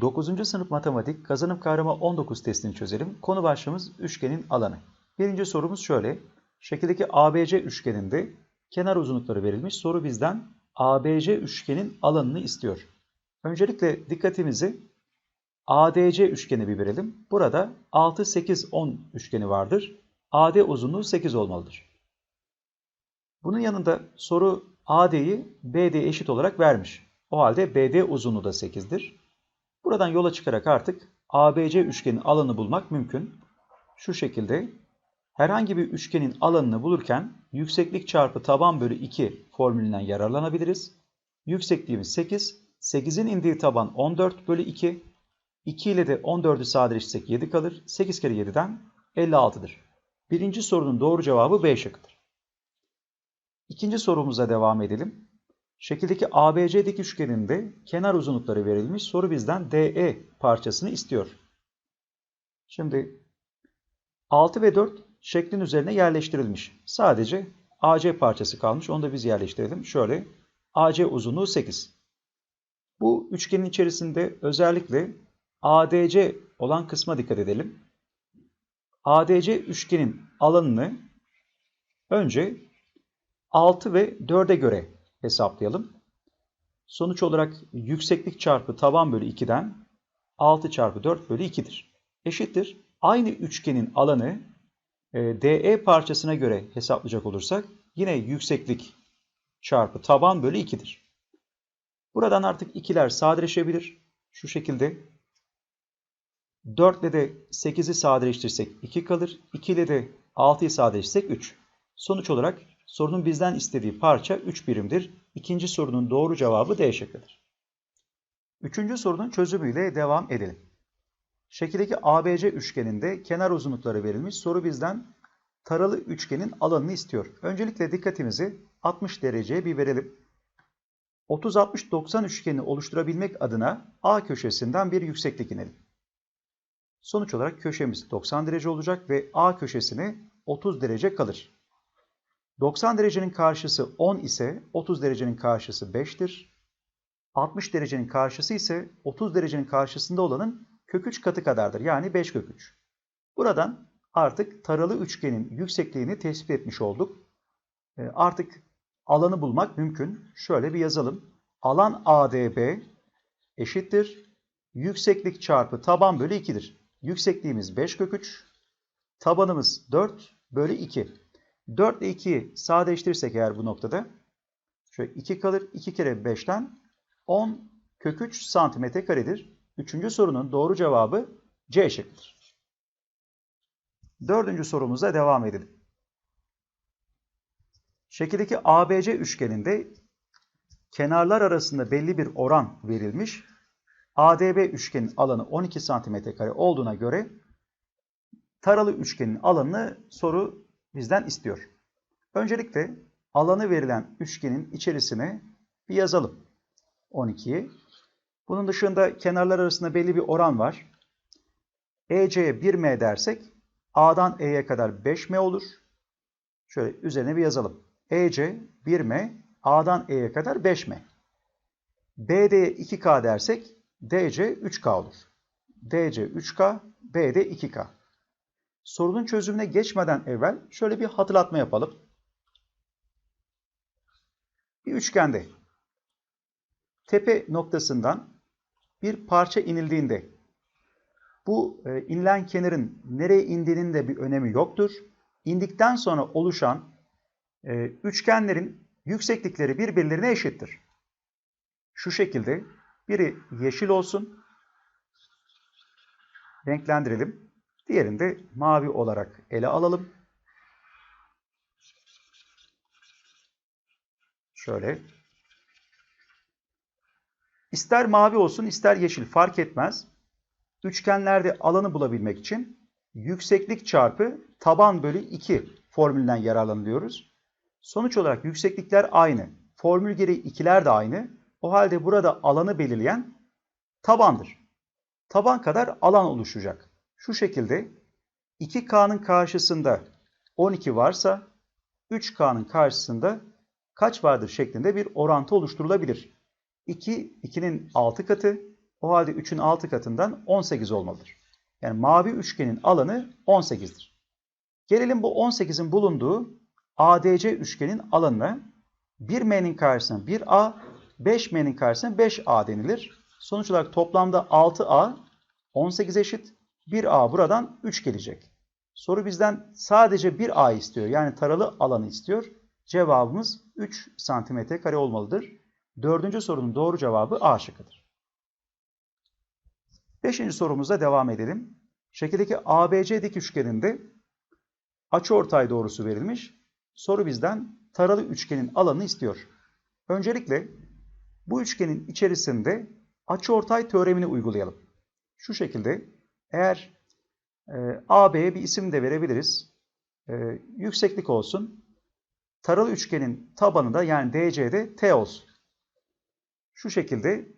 9. sınıf matematik kazanım kavramı 19 testini çözelim. Konu başlığımız üçgenin alanı. Birinci sorumuz şöyle. Şekildeki ABC üçgeninde kenar uzunlukları verilmiş. Soru bizden ABC üçgenin alanını istiyor. Öncelikle dikkatimizi ADC üçgeni bir verelim. Burada 6, 8, 10 üçgeni vardır. AD uzunluğu 8 olmalıdır. Bunun yanında soru AD'yi BD eşit olarak vermiş. O halde BD uzunluğu da 8'dir. Buradan yola çıkarak artık ABC üçgenin alanını bulmak mümkün. Şu şekilde herhangi bir üçgenin alanını bulurken yükseklik çarpı taban bölü 2 formülünden yararlanabiliriz. Yüksekliğimiz 8, 8'in indiği taban 14 bölü 2, 2 ile de 14'ü sadeleştirsek 7 kalır. 8 kere 7'den 56'dır. Birinci sorunun doğru cevabı B şıkkıdır. İkinci sorumuza devam edelim. Şekildeki ABC dik üçgeninde kenar uzunlukları verilmiş. Soru bizden DE parçasını istiyor. Şimdi 6 ve 4 şeklin üzerine yerleştirilmiş. Sadece AC parçası kalmış. Onu da biz yerleştirelim. Şöyle AC uzunluğu 8. Bu üçgenin içerisinde özellikle ADC olan kısma dikkat edelim. ADC üçgenin alanını önce 6 ve 4'e göre hesaplayalım. Sonuç olarak yükseklik çarpı taban bölü 2'den 6 çarpı 4 bölü 2'dir. Eşittir. Aynı üçgenin alanı e, DE parçasına göre hesaplayacak olursak yine yükseklik çarpı taban bölü 2'dir. Buradan artık ikiler sadeleşebilir. Şu şekilde 4 ile de 8'i sadeleştirsek 2 kalır. 2 ile de 6'yı sadeleştirsek 3. Sonuç olarak sorunun bizden istediği parça 3 birimdir. İkinci sorunun doğru cevabı D şıkkıdır. Üçüncü sorunun çözümüyle devam edelim. Şekildeki ABC üçgeninde kenar uzunlukları verilmiş. Soru bizden taralı üçgenin alanını istiyor. Öncelikle dikkatimizi 60 dereceye bir verelim. 30-60-90 üçgeni oluşturabilmek adına A köşesinden bir yükseklik inelim. Sonuç olarak köşemiz 90 derece olacak ve A köşesine 30 derece kalır. 90 derecenin karşısı 10 ise 30 derecenin karşısı 5'tir. 60 derecenin karşısı ise 30 derecenin karşısında olanın kök 3 katı kadardır. Yani 5 kök 3. Buradan artık taralı üçgenin yüksekliğini tespit etmiş olduk. Artık alanı bulmak mümkün. Şöyle bir yazalım. Alan ADB eşittir. Yükseklik çarpı taban bölü 2'dir. Yüksekliğimiz 5 kök 3. Tabanımız 4 bölü 2. 4 ile 2'yi sadeleştirirsek eğer bu noktada şöyle 2 kalır. 2 kere 5'ten 10 kök 3 santimetre karedir. Üçüncü sorunun doğru cevabı C şıkkıdır. Dördüncü sorumuza devam edelim. Şekildeki ABC üçgeninde kenarlar arasında belli bir oran verilmiş. ADB üçgenin alanı 12 santimetre kare olduğuna göre taralı üçgenin alanını soru bizden istiyor. Öncelikle alanı verilen üçgenin içerisine bir yazalım. 12'yi. Bunun dışında kenarlar arasında belli bir oran var. EC'ye 1M dersek A'dan E'ye kadar 5M olur. Şöyle üzerine bir yazalım. EC 1M, A'dan E'ye kadar 5M. BD'ye 2K dersek DC 3K olur. DC 3K, BD 2K. Sorunun çözümüne geçmeden evvel şöyle bir hatırlatma yapalım. Bir üçgende tepe noktasından bir parça inildiğinde bu e, inilen kenarın nereye indiğinin de bir önemi yoktur. İndikten sonra oluşan e, üçgenlerin yükseklikleri birbirlerine eşittir. Şu şekilde biri yeşil olsun, renklendirelim. Diğerini de mavi olarak ele alalım. Şöyle. İster mavi olsun ister yeşil fark etmez. Üçgenlerde alanı bulabilmek için yükseklik çarpı taban bölü 2 formülünden yararlanıyoruz. Sonuç olarak yükseklikler aynı. Formül gereği ikiler de aynı. O halde burada alanı belirleyen tabandır. Taban kadar alan oluşacak. Şu şekilde 2K'nın karşısında 12 varsa 3K'nın karşısında kaç vardır şeklinde bir orantı oluşturulabilir. 2, 2'nin 6 katı, O halde 3'ün 6 katından 18 olmalıdır. Yani mavi üçgenin alanı 18'dir. Gelelim bu 18'in bulunduğu ADC üçgenin alanına 1M'nin karşısına 1A, 5M'nin karşısına 5A denilir. Sonuç olarak toplamda 6A 18 eşit. 1A buradan 3 gelecek. Soru bizden sadece 1A istiyor. Yani taralı alanı istiyor. Cevabımız 3 santimetre kare olmalıdır. Dördüncü sorunun doğru cevabı A şıkkıdır. Beşinci sorumuzda devam edelim. Şekildeki ABC dik üçgeninde açıortay doğrusu verilmiş. Soru bizden taralı üçgenin alanını istiyor. Öncelikle bu üçgenin içerisinde açıortay teoremini uygulayalım. Şu şekilde eğer e, AB'ye bir isim de verebiliriz. E, yükseklik olsun. Taralı üçgenin tabanı da yani DC'de T olsun. Şu şekilde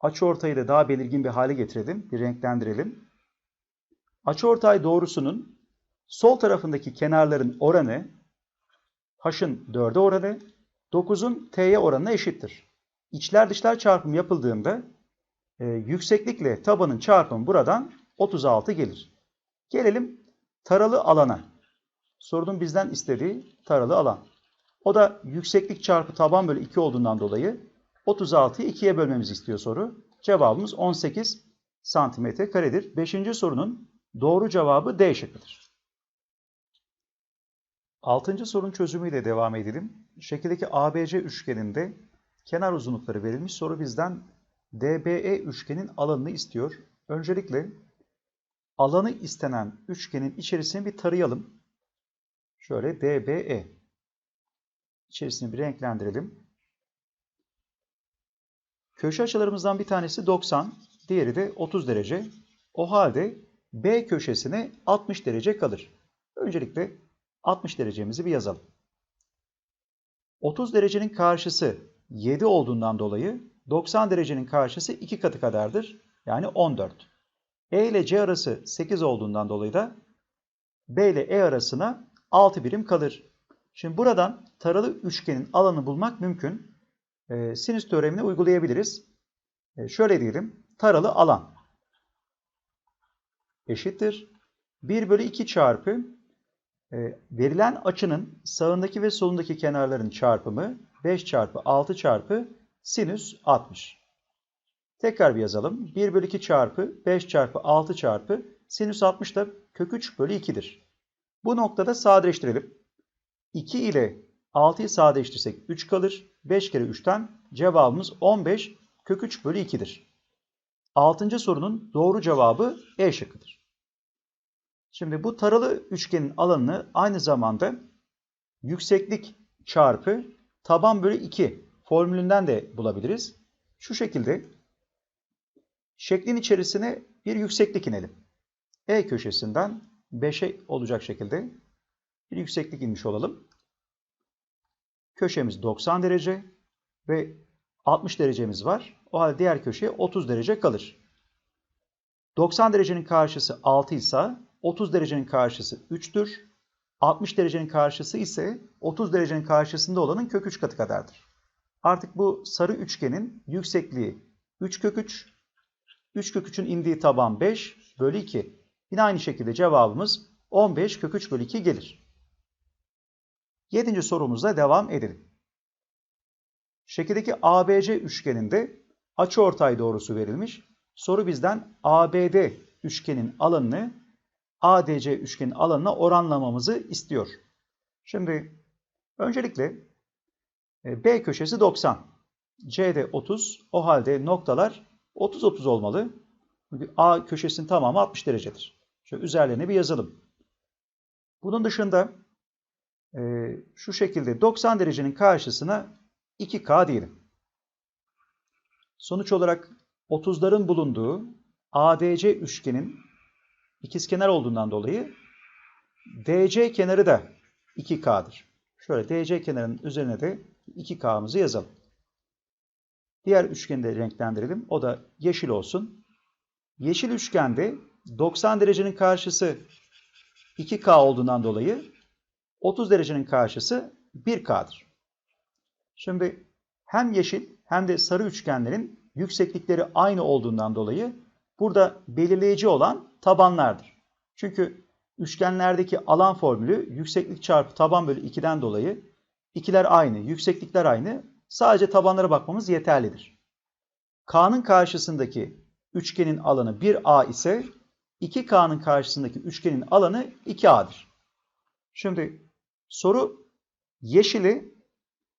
açıortayı da daha belirgin bir hale getirelim, bir renklendirelim. Açıortay doğrusunun sol tarafındaki kenarların oranı h'ın 4'e oranı 9'un t'ye oranına eşittir. İçler dışlar çarpımı yapıldığında e, yükseklikle tabanın çarpımı buradan 36 gelir. Gelelim taralı alana. Sorunun bizden istediği taralı alan. O da yükseklik çarpı taban bölü 2 olduğundan dolayı 36'yı 2'ye bölmemizi istiyor soru. Cevabımız 18 santimetre karedir. Beşinci sorunun doğru cevabı D şıkkıdır. Altıncı sorun çözümüyle devam edelim. Şekildeki ABC üçgeninde kenar uzunlukları verilmiş. Soru bizden DBE üçgenin alanını istiyor. Öncelikle alanı istenen üçgenin içerisini bir tarayalım. Şöyle DBE. İçerisini bir renklendirelim. Köşe açılarımızdan bir tanesi 90, diğeri de 30 derece. O halde B köşesine 60 derece kalır. Öncelikle 60 derecemizi bir yazalım. 30 derecenin karşısı 7 olduğundan dolayı 90 derecenin karşısı 2 katı kadardır. Yani 14. E ile C arası 8 olduğundan dolayı da B ile E arasına 6 birim kalır. Şimdi buradan taralı üçgenin alanı bulmak mümkün. E, sinüs teoremini uygulayabiliriz. E, şöyle diyelim. Taralı alan eşittir. 1 bölü 2 çarpı e, verilen açının sağındaki ve solundaki kenarların çarpımı 5 çarpı 6 çarpı sinüs 60. Tekrar bir yazalım. 1 bölü 2 çarpı 5 çarpı 6 çarpı sinüs 60 da kök 3 bölü 2'dir. Bu noktada sadeleştirelim. 2 ile 6'yı sadeleştirsek 3 kalır. 5 kere 3'ten cevabımız 15 kök 3 bölü 2'dir. 6. sorunun doğru cevabı E şıkkıdır. Şimdi bu taralı üçgenin alanını aynı zamanda yükseklik çarpı taban bölü 2 formülünden de bulabiliriz. Şu şekilde şeklin içerisine bir yükseklik inelim. E köşesinden 5'e olacak şekilde bir yükseklik inmiş olalım. Köşemiz 90 derece ve 60 derecemiz var. O halde diğer köşeye 30 derece kalır. 90 derecenin karşısı 6 ise 30 derecenin karşısı 3'tür. 60 derecenin karşısı ise 30 derecenin karşısında olanın kök 3 katı kadardır. Artık bu sarı üçgenin yüksekliği 3 kök 3. 3 kök 3'ün indiği taban 5 bölü 2. Yine aynı şekilde cevabımız 15 kök 3 bölü 2 gelir. Yedinci sorumuzla devam edelim. Şekildeki ABC üçgeninde açıortay doğrusu verilmiş. Soru bizden ABD üçgenin alanını ADC üçgenin alanına oranlamamızı istiyor. Şimdi öncelikle B köşesi 90, C'de 30. O halde noktalar 30-30 olmalı. Çünkü A köşesinin tamamı 60 derecedir. Şöyle üzerlerine bir yazalım. Bunun dışında e, şu şekilde 90 derecenin karşısına 2K diyelim. Sonuç olarak 30'ların bulunduğu ADC üçgenin ikizkenar olduğundan dolayı DC kenarı da 2K'dır. Şöyle DC kenarının üzerine de 2K'mızı yazalım. Diğer üçgeni de renklendirelim. O da yeşil olsun. Yeşil üçgende 90 derecenin karşısı 2K olduğundan dolayı 30 derecenin karşısı 1K'dır. Şimdi hem yeşil hem de sarı üçgenlerin yükseklikleri aynı olduğundan dolayı burada belirleyici olan tabanlardır. Çünkü üçgenlerdeki alan formülü yükseklik çarpı taban bölü 2'den dolayı ikiler aynı, yükseklikler aynı. Sadece tabanlara bakmamız yeterlidir. K'nın karşısındaki üçgenin alanı 1A ise 2K'nın karşısındaki üçgenin alanı 2A'dır. Şimdi soru yeşili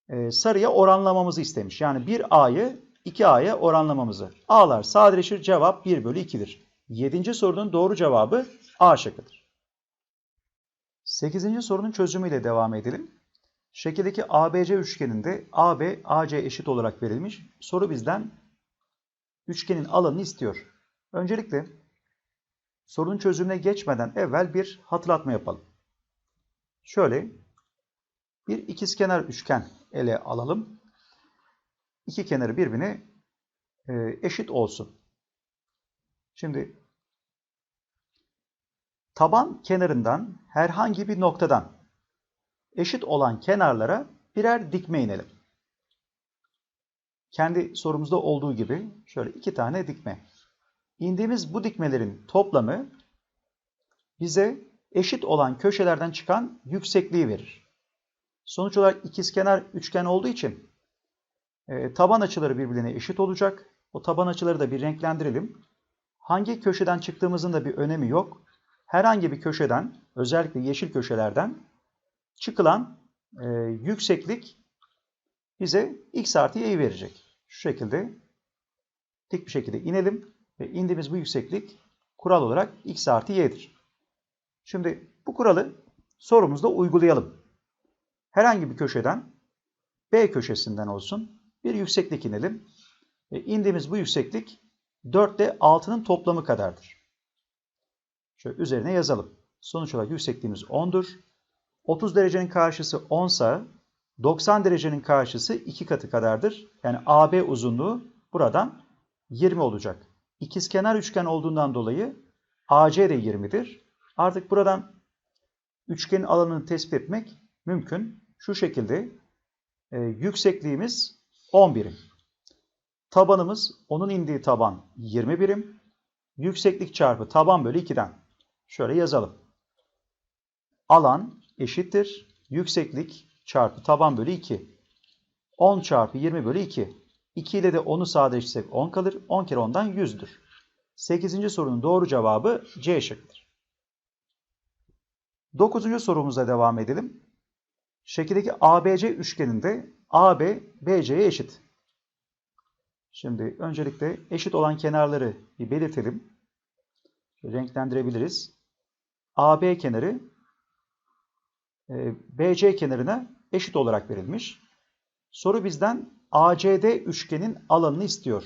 e, sarıya oranlamamızı istemiş. Yani 1A'yı 2A'ya oranlamamızı. A'lar sadeleşir cevap 1 bölü 2'dir. 7. sorunun doğru cevabı A şıkkıdır. 8. sorunun çözümüyle devam edelim. Şekildeki ABC üçgeninde AB, AC eşit olarak verilmiş. Soru bizden üçgenin alanını istiyor. Öncelikle sorunun çözümüne geçmeden evvel bir hatırlatma yapalım. Şöyle bir ikizkenar üçgen ele alalım. İki kenarı birbirine e, eşit olsun. Şimdi taban kenarından herhangi bir noktadan eşit olan kenarlara birer dikme inelim. Kendi sorumuzda olduğu gibi şöyle iki tane dikme. İndiğimiz bu dikmelerin toplamı bize eşit olan köşelerden çıkan yüksekliği verir. Sonuç olarak ikizkenar üçgen olduğu için e, taban açıları birbirine eşit olacak. O taban açıları da bir renklendirelim. Hangi köşeden çıktığımızın da bir önemi yok. Herhangi bir köşeden, özellikle yeşil köşelerden çıkılan e, yükseklik bize x artı y'yi verecek. Şu şekilde dik bir şekilde inelim ve indiğimiz bu yükseklik kural olarak x artı y'dir. Şimdi bu kuralı sorumuzda uygulayalım. Herhangi bir köşeden B köşesinden olsun bir yükseklik inelim. Ve indiğimiz bu yükseklik 4 ile 6'nın toplamı kadardır. Şöyle üzerine yazalım. Sonuç olarak yüksekliğimiz 10'dur. 30 derecenin karşısı 10 ise 90 derecenin karşısı 2 katı kadardır. Yani AB uzunluğu buradan 20 olacak. İkizkenar üçgen olduğundan dolayı AC de 20'dir. Artık buradan üçgenin alanını tespit etmek mümkün. Şu şekilde e, yüksekliğimiz 10 birim. Tabanımız onun indiği taban 20 birim. Yükseklik çarpı taban bölü 2'den. Şöyle yazalım. Alan eşittir. Yükseklik çarpı taban bölü 2. 10 çarpı 20 bölü 2. 2 ile de 10'u sadeleştirsek 10 kalır. 10 kere 10'dan 100'dür. 8. sorunun doğru cevabı C şıkkıdır. 9. sorumuza devam edelim. Şekildeki ABC üçgeninde AB BC'ye eşit. Şimdi öncelikle eşit olan kenarları bir belirtelim. Renklendirebiliriz. AB kenarı BC kenarına eşit olarak verilmiş. Soru bizden ACD üçgenin alanını istiyor.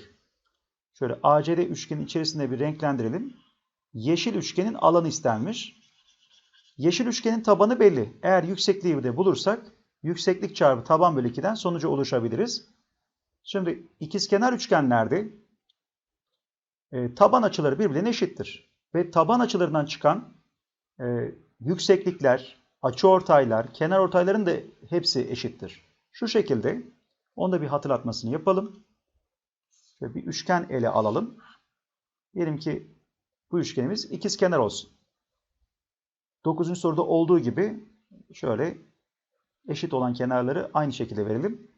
Şöyle ACD üçgenin içerisinde bir renklendirelim. Yeşil üçgenin alanı istenmiş. Yeşil üçgenin tabanı belli. Eğer yüksekliği de bulursak yükseklik çarpı taban bölü 2'den sonuca ulaşabiliriz. Şimdi ikizkenar üçgenlerde e, taban açıları birbirine eşittir. Ve taban açılarından çıkan e, yükseklikler, açıortaylar, kenar ortayların da hepsi eşittir. Şu şekilde onu da bir hatırlatmasını yapalım. Şöyle bir üçgen ele alalım. Diyelim ki bu üçgenimiz ikizkenar olsun. 9. soruda olduğu gibi şöyle eşit olan kenarları aynı şekilde verelim.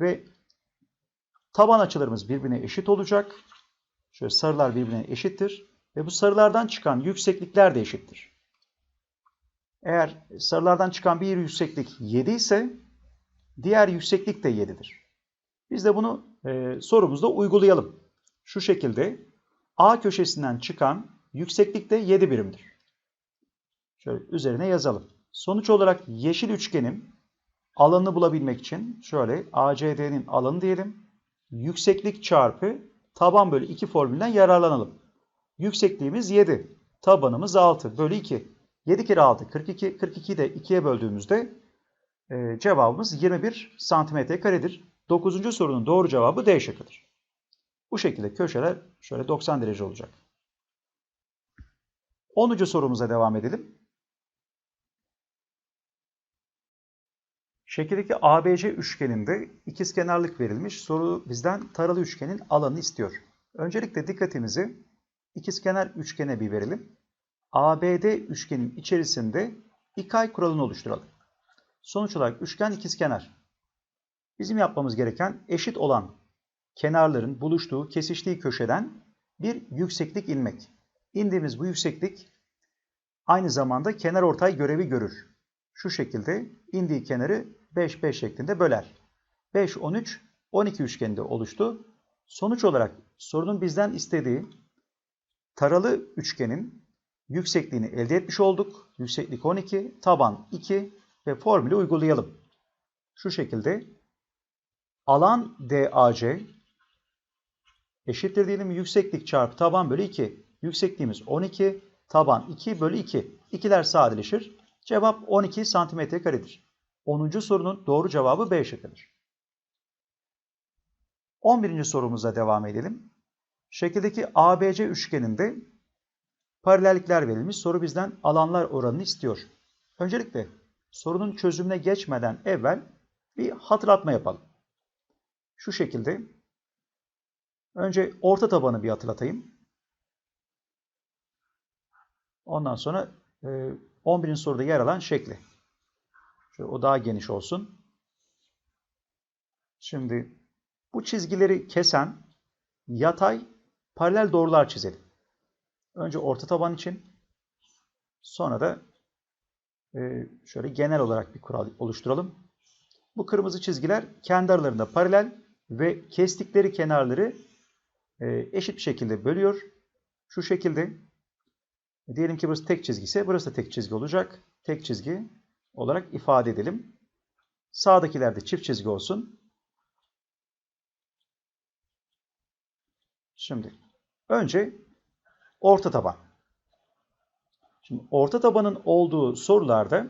Ve taban açılarımız birbirine eşit olacak. Şöyle sarılar birbirine eşittir. Ve bu sarılardan çıkan yükseklikler de eşittir. Eğer sarılardan çıkan bir yükseklik 7 ise diğer yükseklik de 7'dir. Biz de bunu e, sorumuzda uygulayalım. Şu şekilde A köşesinden çıkan yükseklik de 7 birimdir. Şöyle üzerine yazalım. Sonuç olarak yeşil üçgenin alanını bulabilmek için şöyle ACD'nin alanı diyelim. Yükseklik çarpı taban bölü 2 formülünden yararlanalım. Yüksekliğimiz 7. Tabanımız 6 bölü 2. 7 kere 6 42. 42'yi de 2'ye böldüğümüzde e, cevabımız 21 santimetre karedir. 9. sorunun doğru cevabı D şıkkıdır. Bu şekilde köşeler şöyle 90 derece olacak. 10. sorumuza devam edelim. Şekildeki ABC üçgeninde ikizkenarlık verilmiş. Soru bizden taralı üçgenin alanını istiyor. Öncelikle dikkatimizi ikizkenar üçgene bir verelim. ABD üçgenin içerisinde ikay kuralını oluşturalım. Sonuç olarak üçgen ikizkenar. Bizim yapmamız gereken eşit olan kenarların buluştuğu, kesiştiği köşeden bir yükseklik inmek. İndiğimiz bu yükseklik aynı zamanda kenar ortay görevi görür. Şu şekilde indiği kenarı 5 5 şeklinde böler. 5 13 12 üçgeninde oluştu. Sonuç olarak sorunun bizden istediği taralı üçgenin yüksekliğini elde etmiş olduk. Yükseklik 12, taban 2 ve formülü uygulayalım. Şu şekilde alan DAC eşittir diyelim yükseklik çarpı taban bölü 2. Yüksekliğimiz 12, taban 2 bölü 2. İkiler sadeleşir. Cevap 12 santimetre karedir. 10. sorunun doğru cevabı B şıkkıdır. 11. sorumuza devam edelim. Şekildeki ABC üçgeninde paralellikler verilmiş. Soru bizden alanlar oranını istiyor. Öncelikle sorunun çözümüne geçmeden evvel bir hatırlatma yapalım. Şu şekilde önce orta tabanı bir hatırlatayım. Ondan sonra 11. soruda yer alan şekli. Şöyle o daha geniş olsun. Şimdi bu çizgileri kesen yatay paralel doğrular çizelim. Önce orta taban için sonra da e, şöyle genel olarak bir kural oluşturalım. Bu kırmızı çizgiler kendi aralarında paralel ve kestikleri kenarları e, eşit bir şekilde bölüyor. Şu şekilde diyelim ki burası tek çizgi ise burası da tek çizgi olacak. Tek çizgi olarak ifade edelim. Sağdakiler de çift çizgi olsun. Şimdi önce orta taban. Şimdi orta tabanın olduğu sorularda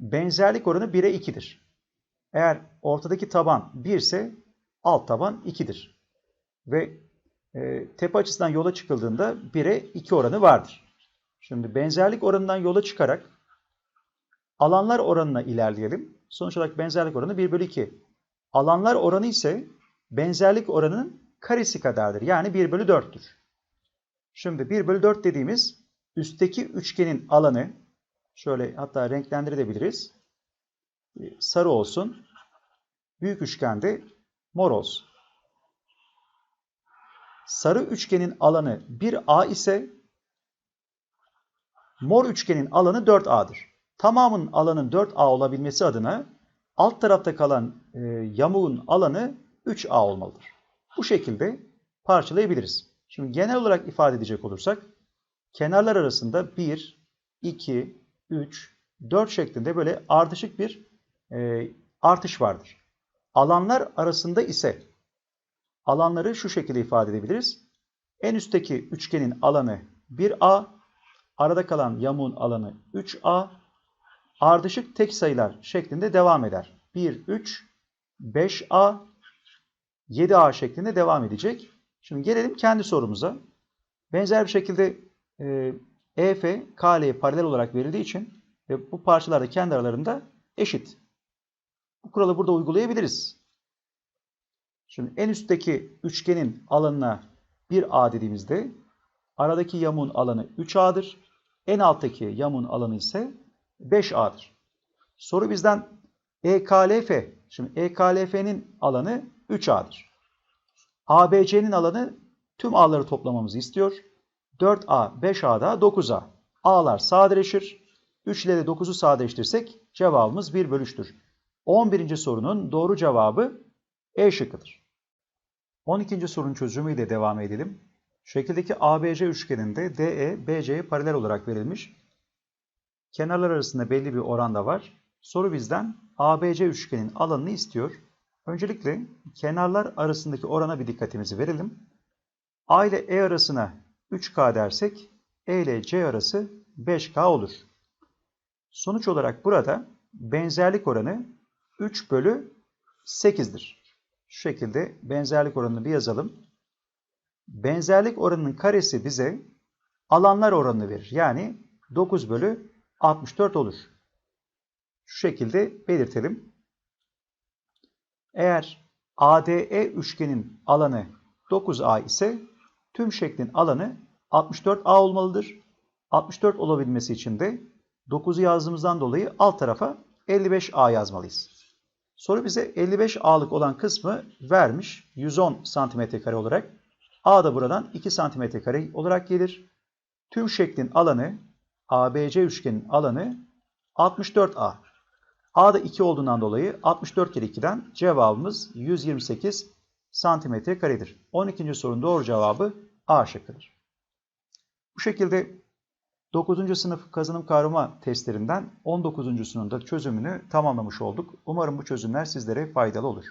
benzerlik oranı 1'e 2'dir. Eğer ortadaki taban 1 ise alt taban 2'dir. Ve e, tepe açısından yola çıkıldığında 1'e 2 oranı vardır. Şimdi benzerlik oranından yola çıkarak Alanlar oranına ilerleyelim. Sonuç olarak benzerlik oranı 1 bölü 2. Alanlar oranı ise benzerlik oranının karesi kadardır. Yani 1 bölü 4'tür. Şimdi 1 bölü 4 dediğimiz üstteki üçgenin alanı şöyle hatta renklendirebiliriz. Sarı olsun. Büyük üçgende mor olsun. Sarı üçgenin alanı 1A ise mor üçgenin alanı 4A'dır tamamının alanın 4A olabilmesi adına alt tarafta kalan e, yamuğun alanı 3A olmalıdır. Bu şekilde parçalayabiliriz. Şimdi genel olarak ifade edecek olursak kenarlar arasında 1, 2, 3, 4 şeklinde böyle ardışık bir e, artış vardır. Alanlar arasında ise alanları şu şekilde ifade edebiliriz. En üstteki üçgenin alanı 1A, arada kalan yamuğun alanı 3A, ardışık tek sayılar şeklinde devam eder. 1, 3, 5A, 7A şeklinde devam edecek. Şimdi gelelim kendi sorumuza. Benzer bir şekilde e, EF, KL'ye paralel olarak verildiği için ve bu parçalar da kendi aralarında eşit. Bu kuralı burada uygulayabiliriz. Şimdi en üstteki üçgenin alanına 1A dediğimizde aradaki yamuğun alanı 3A'dır. En alttaki yamuğun alanı ise 5A'dır. Soru bizden EKLF. Şimdi EKLF'nin alanı 3A'dır. ABC'nin alanı tüm A'ları toplamamızı istiyor. 4A, 5A 9A. A'lar sadeleşir. 3 ile de 9'u sadeleştirsek cevabımız 1 bölüştür. 11. sorunun doğru cevabı E şıkkıdır. 12. sorunun çözümüyle devam edelim. Şekildeki ABC üçgeninde DE, BC'ye paralel olarak verilmiş. Kenarlar arasında belli bir oranda var. Soru bizden ABC üçgenin alanını istiyor. Öncelikle kenarlar arasındaki orana bir dikkatimizi verelim. A ile E arasına 3K dersek E ile C arası 5K olur. Sonuç olarak burada benzerlik oranı 3 bölü 8'dir. Şu şekilde benzerlik oranını bir yazalım. Benzerlik oranının karesi bize alanlar oranını verir. Yani 9 bölü 64 olur. Şu şekilde belirtelim. Eğer ADE üçgenin alanı 9A ise tüm şeklin alanı 64A olmalıdır. 64 olabilmesi için de 9'u yazdığımızdan dolayı alt tarafa 55A yazmalıyız. Soru bize 55A'lık olan kısmı vermiş 110 cm olarak. A da buradan 2 cm olarak gelir. Tüm şeklin alanı ABC üçgenin alanı 64A. A da 2 olduğundan dolayı 64 kere 2'den cevabımız 128 santimetre karedir. 12. sorunun doğru cevabı A şıkkıdır. Bu şekilde 9. sınıf kazanım kavrama testlerinden 19.sünün da çözümünü tamamlamış olduk. Umarım bu çözümler sizlere faydalı olur.